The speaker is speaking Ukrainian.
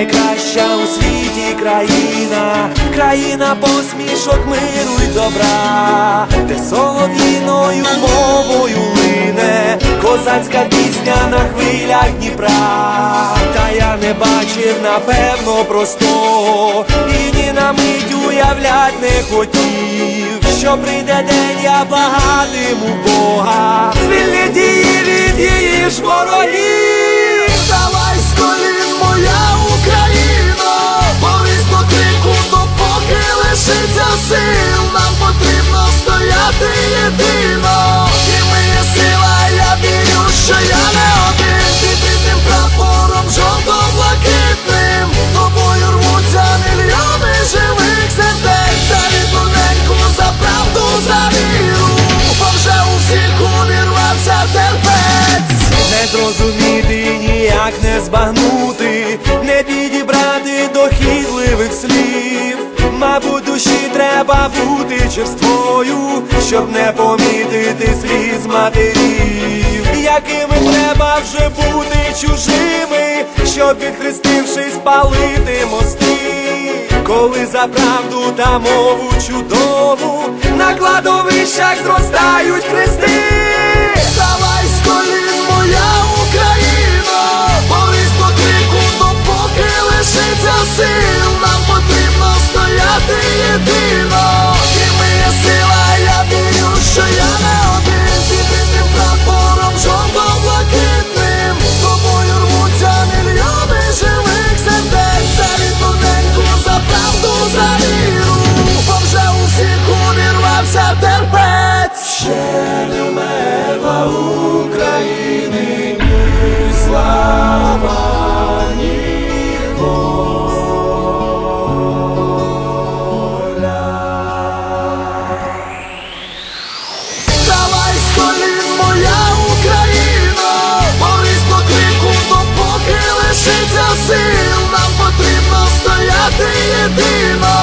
найкраща у світі країна, країна посмішок миру й добра, де солов'їною мовою лине, козацька пісня на хвилях Дніпра. Та я не бачив, напевно, простого, і ні на мить уявлять не хотів, що прийде день, я благатиму Бога, звільнить її від її ж ворогів. Ніяк не збагнути, не підібрати дохідливих слів. Мабуть, душі треба бути черствою, щоб не помітити сліз матерів, якими треба вже бути чужими, щоб відхрестившись, палити мости, коли за правду та мову чудову на кладовищах зростають хрести. Допоки лишиться